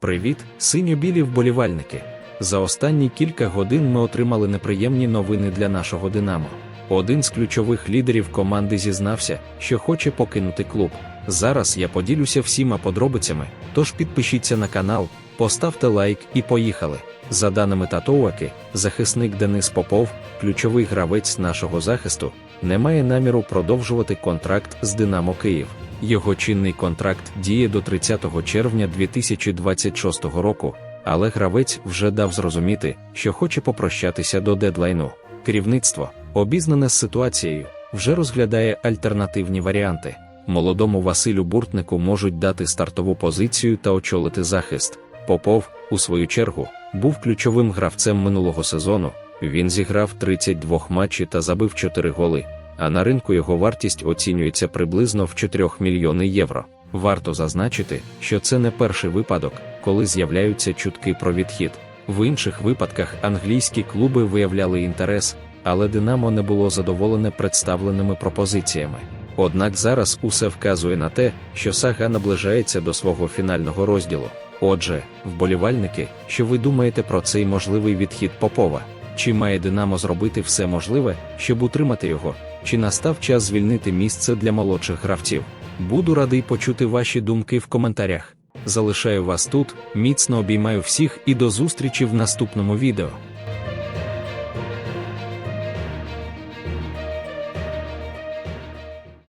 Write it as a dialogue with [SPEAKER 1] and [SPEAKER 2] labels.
[SPEAKER 1] Привіт, синьо-білі вболівальники. За останні кілька годин ми отримали неприємні новини для нашого Динамо. Один з ключових лідерів команди зізнався, що хоче покинути клуб. Зараз я поділюся всіма подробицями, тож підпишіться на канал, поставте лайк і поїхали. За даними Татоуаки, захисник Денис Попов, ключовий гравець нашого захисту, не має наміру продовжувати контракт з Динамо Київ. Його чинний контракт діє до 30 червня 2026 року, але гравець вже дав зрозуміти, що хоче попрощатися до дедлайну. Керівництво, обізнане з ситуацією, вже розглядає альтернативні варіанти. Молодому Василю Буртнику можуть дати стартову позицію та очолити захист. Попов, у свою чергу, був ключовим гравцем минулого сезону. Він зіграв 32 матчі та забив 4 голи, а на ринку його вартість оцінюється приблизно в 4 мільйони євро. Варто зазначити, що це не перший випадок, коли з'являються чутки про відхід. В інших випадках англійські клуби виявляли інтерес, але Динамо не було задоволене представленими пропозиціями. Однак зараз усе вказує на те, що сага наближається до свого фінального розділу. Отже, вболівальники, що ви думаєте про цей можливий відхід Попова? Чи має Динамо зробити все можливе, щоб утримати його? Чи настав час звільнити місце для молодших гравців? Буду радий почути ваші думки в коментарях. Залишаю вас тут, міцно обіймаю всіх і до зустрічі в наступному відео.